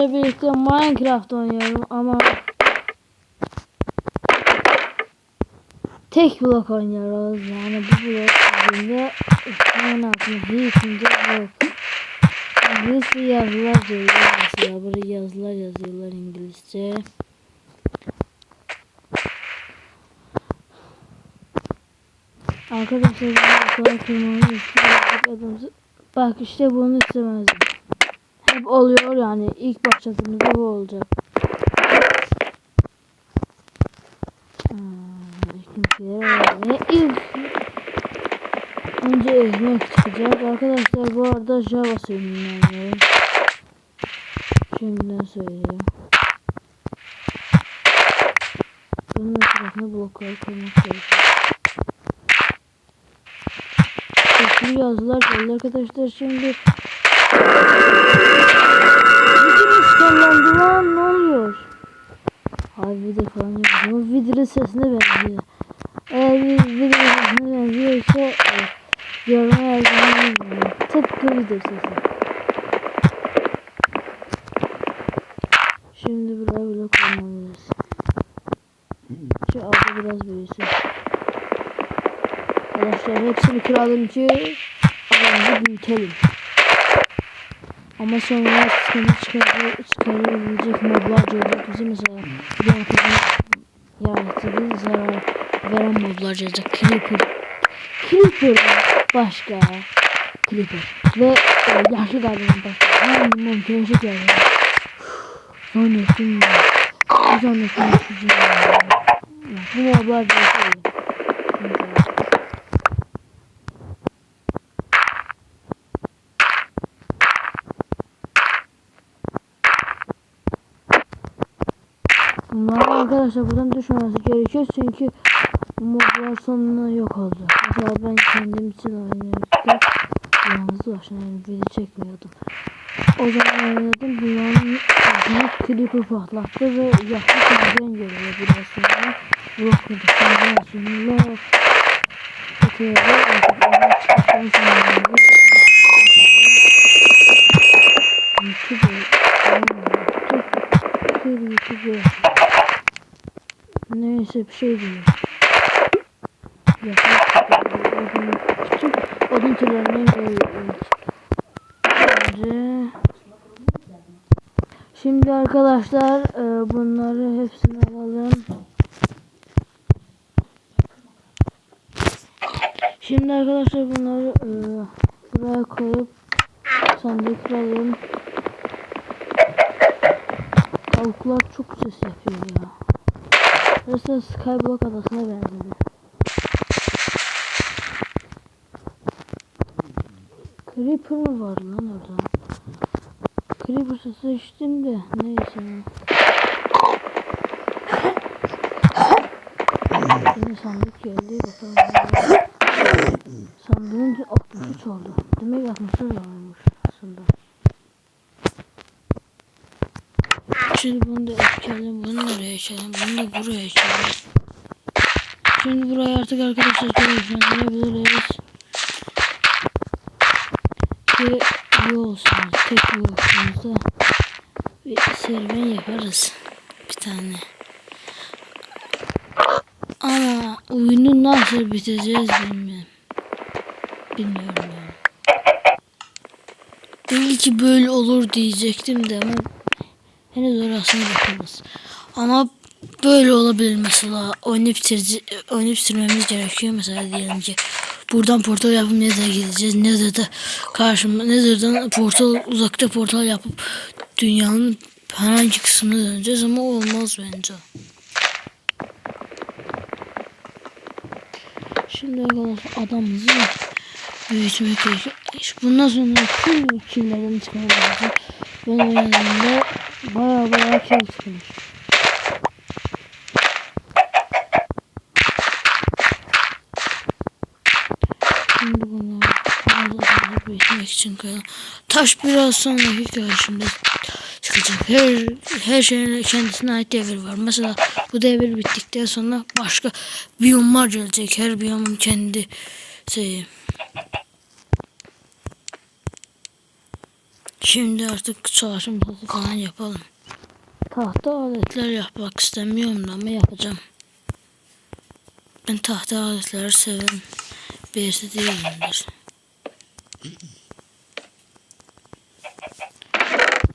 birlikte Minecraft oynuyorum ama tek blok oynuyoruz. Yani bu blok üzerinde üstüne altında bir ikinci blok. İngilizce yazılar geliyor mesela buraya yazılar yazıyorlar İngilizce. Arkadaşlar bu kadar kırmızı istedim. Bak işte bunu istemezdim. Oluyor yani ilk başladığımızda bu olacak. İkinciye ilk önce ekmek çıkacak. Arkadaşlar bu arada Java sürümünden Şimdiden söyleyeyim. Bunun etrafına blokları koymak gerekiyor. Sesli yazılar geldi arkadaşlar şimdi Video skanlandı lan ne oluyor? Abi video falan yok. Bu videonun sesine benziyor. Eğer videonun sesine benziyorsa e, yoruma yazmayı. Tıpkı video sesi. Şimdi buraya blok koymalıyız. Şu altta biraz büyüsün. Arkadaşlar hepsini kıralım ki alanı büyütelim. Ama sonra sıkıntı çıkar, çıkarabilecek moblar gelecek. Bize mesela bir arkadaşın yaratıcı zarar veren moblar gelecek. Creeper. Creeper başka. Creeper. Ve e, yaşlı galiba başka. Ben bundan gerçek yani. Zannettim ya. Bu zannettim ya. Bu moblar gelecek. Bunlar arkadaşlar buradan düşmemesi gerekiyor çünkü moblar sonuna yok oldu. Mesela ben kendim için oynarken yalnız başına yani video çekmiyordum. O zaman oynadım dünyanın ağzına creeper patlattı ve yaklaşık kimden geliyor biraz sonra. Blok kırdıktan sonra öteye artık oradan çıktıktan sonra YouTube YouTube YouTube Neyse bir şey odun türlerinden koyuyoruz. Önce Şimdi arkadaşlar e, bunları hepsini alalım. Şimdi arkadaşlar bunları e, buraya koyup sandık kuralım. Tavuklar çok ses yapıyor ya. Burası Skyblock adasına benzedi. Creeper mı var lan orada? Creeper sesi içtim de neyse. Yine sandık geldi bakalım. Sandığın 63 oldu. Demek 63 olmuş aslında. Şimdi bunu ekelim, bunu da buraya ekelim. Şimdi buraya artık arkadaşlar görüşmeyebiliriz. Ki iyi olsunuz, tek iyi olsunuz da bir serüven yaparız. Bir tane. Ama oyunu nasıl biteceğiz bilmiyorum. Bilmiyorum yani. Belki böyle olur diyecektim de ama henüz orasına bakarız. Ama böyle olabilir mesela oynayıp, bitirici, oynayıp bitirmemiz gerekiyor mesela diyelim ki buradan portal yapıp Nether'a gideceğiz. Nether'da karşıma Nether'dan portal uzakta portal yapıp dünyanın herhangi kısmına döneceğiz ama olmaz bence. Şimdi arkadaşlar adamımızı büyütmek gerekiyor. Bundan sonra full killerden çıkmaya lazım. Ben oynadığımda baya baya kill çıkmış. Şimdi büyütmek için. Taş biraz sonraki görüşümde çıkacak. Her, her şeyin kendisine ait devir var. Mesela bu devir bittikten sonra başka biyomlar gelecek. Her biyomun kendi şeyi. Şimdi artık masası falan yapalım. Tahta aletler yapmak istemiyorum ama yapacağım. Ben tahta aletleri seven birisi değilimdir.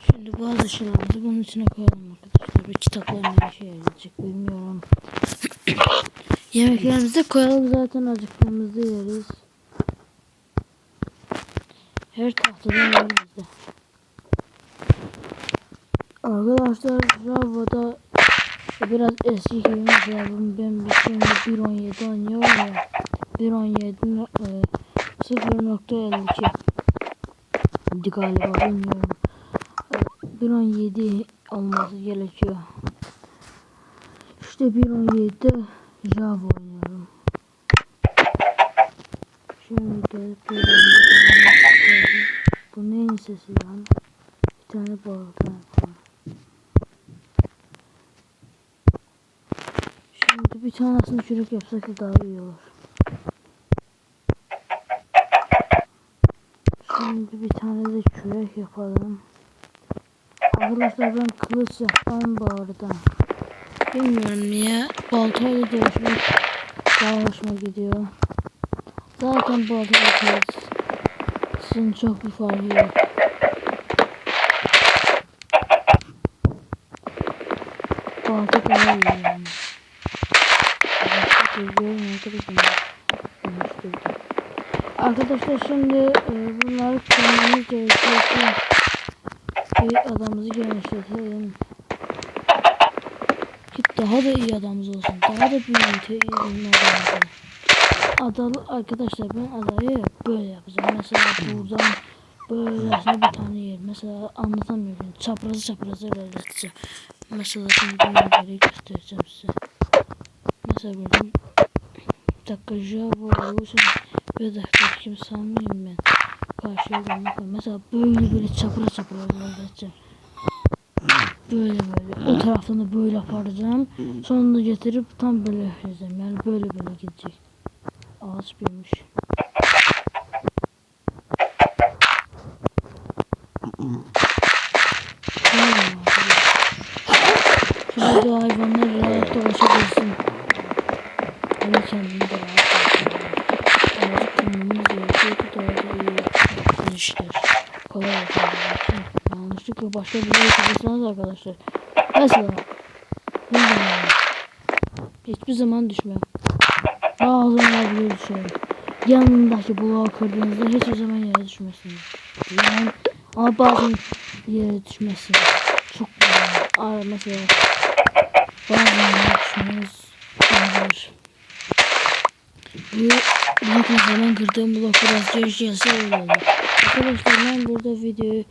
Şimdi bazı şeylerimizi bunun içine koyalım arkadaşlar. Bir kitaplar ne işe yarayacak bilmiyorum. Yemeklerimizi de koyalım zaten acıktığımızda yeriz. Her tahtadan var bizde. Arkadaşlar Javo'da biraz eski gibi mesela ben bir şimdi 1.17 oynuyorum ya 1.17 e, 0.52 Di galiba bilmiyorum E, 1.17 olması gerekiyor İşte 1.17 Java oynuyorum Şimdi Bu neyin sesi lan? Bir tane balık var. Şimdi bir tanesini çürük yapsak da daha iyi olur. Şimdi bir tane de çörek yapalım. Arkadaşlar ben kılıç yapmam bu arada. Bilmiyorum niye. Baltayla dövüşmek daha hoşuma gidiyor. Zaten baltayla kılıçın çok bir farkı yok. Balta daha iyi yani. Arkadaşlar şimdi e, bunları kullanmamız gerekiyor ki bir adamımızı genişletelim. Ki daha da iyi adamımız olsun. Daha da büyük iyi. Adalı arkadaşlar ben adayı böyle yapacağım. Mesela buradan böylesine bir tane yer. Mesela anlatamıyorum. Çaprazı çaprazı ilerleteceğim. Mesela şimdi bir yeri göstereceğim size. Mesela buradan dakika Java olsun bir dakika kim sanmayayım ben. Karşıya gelmek mesela böyle böyle çapra çapra ilerleteceğim böyle böyle. O tarafını böyle yapacağım sonunda getirip tam böyle yapacağım. Yani böyle böyle gidecek. Ağaç büyümüş. Şurada hayvanlar rahat dolaşabilsin. Ama kendini de rahat bırakın. Ki doğada iyi işler. Kolay yapalım. Yanlışlıkla başka bir yere yapırsanız arkadaşlar. Mesela. Zaman? Hiçbir zaman düşmem. Bazen bile düşerim. Yanındaki bloğu kırdığınızda hiçbir zaman yere düşmezsiniz. Yani, ama bazen yere düşmezsiniz. Çok. Aa, mesela bazen yere düşmeniz olabilir. Bu büyük mesela kırdığım blok biraz gelse öyle. Arkadaşlar ben burada videoyu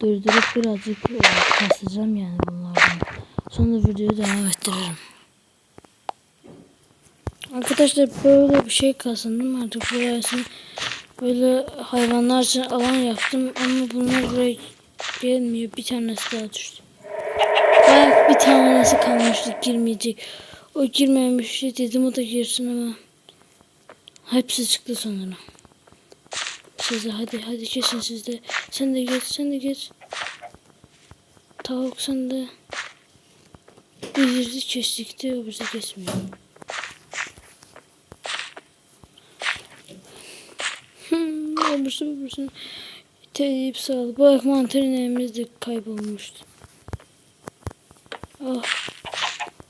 durdurup birazcık e, kasacağım yani bunlardan. Sonra videoyu devam ettiririm. Arkadaşlar böyle bir şey kazandım artık burasını böyle hayvanlar için alan yaptım ama bunlar buraya gelmiyor bir tanesi daha düştü. Belki bir tanesi kalmıştı girmeyecek. O girmemişti dedim o da girsin ama hepsi çıktı sonra. Siz de hadi hadi kesin siz de. Sen de geç sen de geç. Tavuk sen de. Birini kestikti öbürü kesmiyor. Hmm, öbürsü öbürsünü teyip sağladı. Bak mantarın de kaybolmuştu. Ah.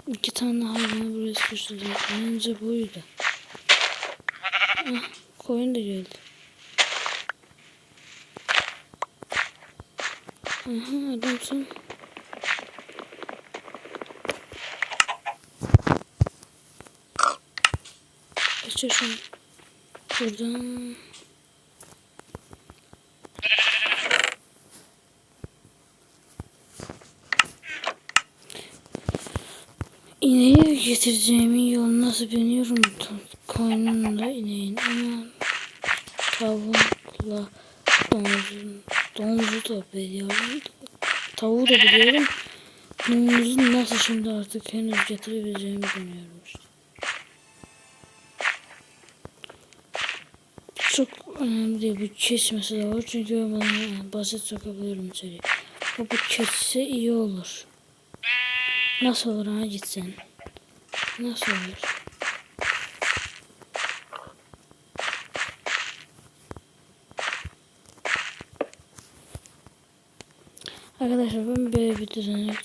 İki tane hayvanı buraya sıkıştırdı. Bence buydu. Koyun da geldi. Aha adamsın. Geçiyorsun. Buradan. İneği getireceğimin yolunu nasıl biliyorum. Koynunda ineğin ama tavukla domuzun domuzu da biliyorum. Tavuğu da biliyorum. Domuzu nasıl şimdi artık henüz getirebileceğimi bilmiyorum işte. çok önemli değil. Bu kesmesi de var. Çünkü ben bana basit sokabiliyorum içeri. Bu kesse iyi olur. Nasıl olur ha gitsen? Nasıl olur? Arkadaşlar ben böyle bir düzenek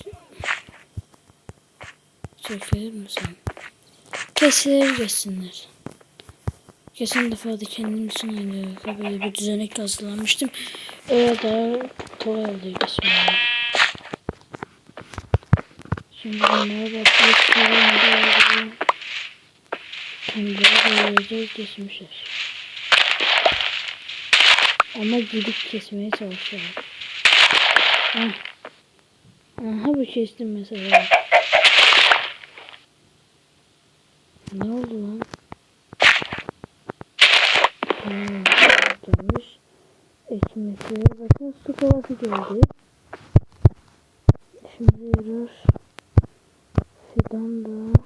çekilir misin? Kesilir geçsinler. Geçen defa da kendim için hani böyle bir düzenek hazırlamıştım. Öyle daha kolay oluyor geçmeye. Şimdi bunlara bakıyoruz. Kendileri Kendileri böylece kesmişler. Ama gidip kesmeye çalışıyorlar. Aha bu kestim mesela. Ne oldu lan? Dönmüş. Ekmeklere bakın su kovası geldi. Şimdi yürür. Fidan da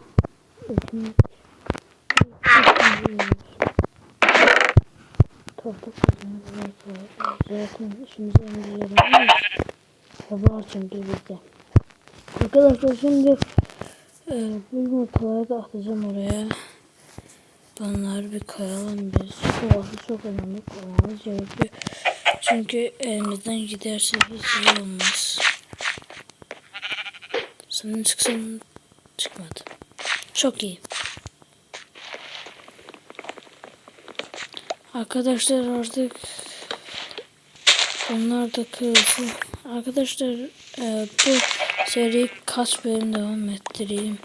ekmek. Tahta kazanı zaten işimize en Sabah çünkü bizde. Arkadaşlar şimdi e, bu yumurtaları da atacağım oraya. Bunları bir koyalım biz. Bu arada çok önemli koymamız gerekiyor. Çünkü elimizden giderse hiç iyi olmaz. Senin çıksın çıkmadı. Çok iyi. Arkadaşlar artık bunlar da kırıldı. Arkadaşlar e, bu seri kaç bölüm devam ettireyim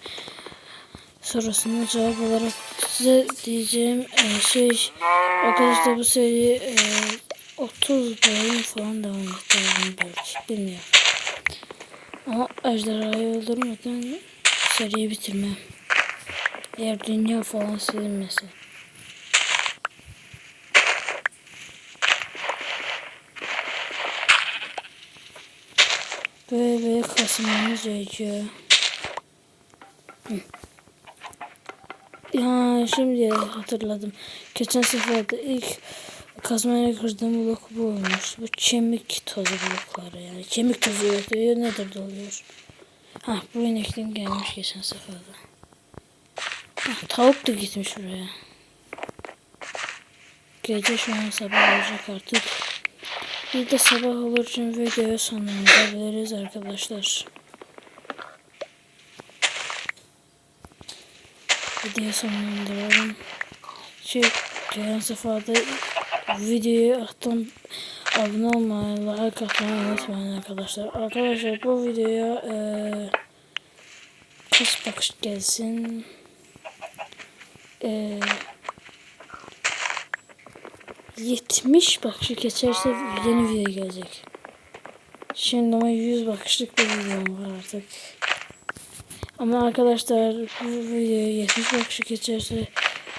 sorusuna cevap olarak size diyeceğim e, şey arkadaşlar bu seri e, 30 bölüm falan devam ettireyim belki bilmiyorum. Ama ejderhayı öldürmeden seriyi bitirmem. Eğer dünya falan silinmese. Böyle kasmamız gerekiyor. Ya şimdi hatırladım. Geçen sefer de ilk kazmayla kırdığım blok bu olmuş. Bu kemik tozu blokları yani. Kemik tozu yok diyor. Nedir de oluyor. Ha bu inekten gelmiş geçen seferde. Ha, tavuk da gitmiş buraya. Gece şu an sabah olacak artık. Bir de sabah olur için videoya sonlandırabiliriz arkadaşlar. Videoyu sonlandıralım. Şey, geçen seferde videoyu attım. Abone olmayı, like atmayı unutmayın arkadaşlar. Arkadaşlar bu videoya eee kaç bakış gelsin? Eee 70 bakış geçerse yeni video gelecek. Şimdi ama 100 bakışlık bir videom var artık. Ama arkadaşlar bu video 70 bakış geçerse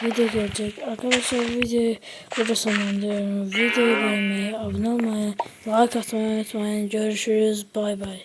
video gelecek. Arkadaşlar videoyu burada sonlandırıyorum. Videoyu beğenmeyi, abone olmayı, like atmayı unutmayın. Görüşürüz. Bay bay.